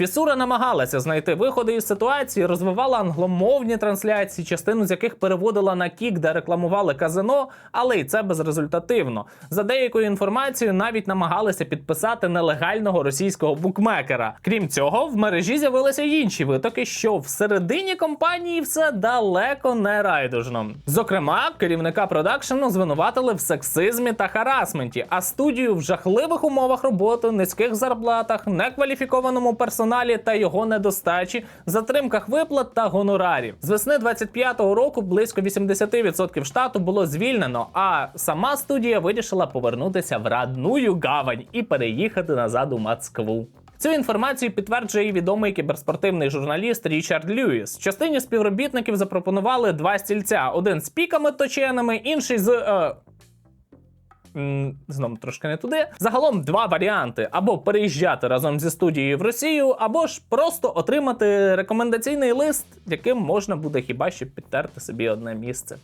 Фісура намагалася знайти виходи із ситуації, розвивала англомовні трансляції, частину з яких переводила на кік, де рекламували казино, але й це безрезультативно. За деякою інформацією навіть намагалися підписати нелегального російського букмекера. Крім цього, в мережі з'явилися й інші витоки, що всередині компанії все далеко не райдужно. Зокрема, керівника продакшену звинуватили в сексизмі та харасменті, а студію в жахливих умовах роботи, низьких зарплатах, некваліфікованому персоналі та його недостачі, затримках виплат та гонорарів. З весни 25-го року близько 80% штату було звільнено, а сама студія вирішила повернутися в родную гавань і переїхати назад у Москву. Цю інформацію підтверджує і відомий кіберспортивний журналіст Річард Льюіс. Частині співробітників запропонували два стільця: один з піками точеними, інший з. Е... Знову трошки не туди. Загалом два варіанти: або переїжджати разом зі студією в Росію, або ж просто отримати рекомендаційний лист, яким можна буде хіба що підтерти собі одне місце.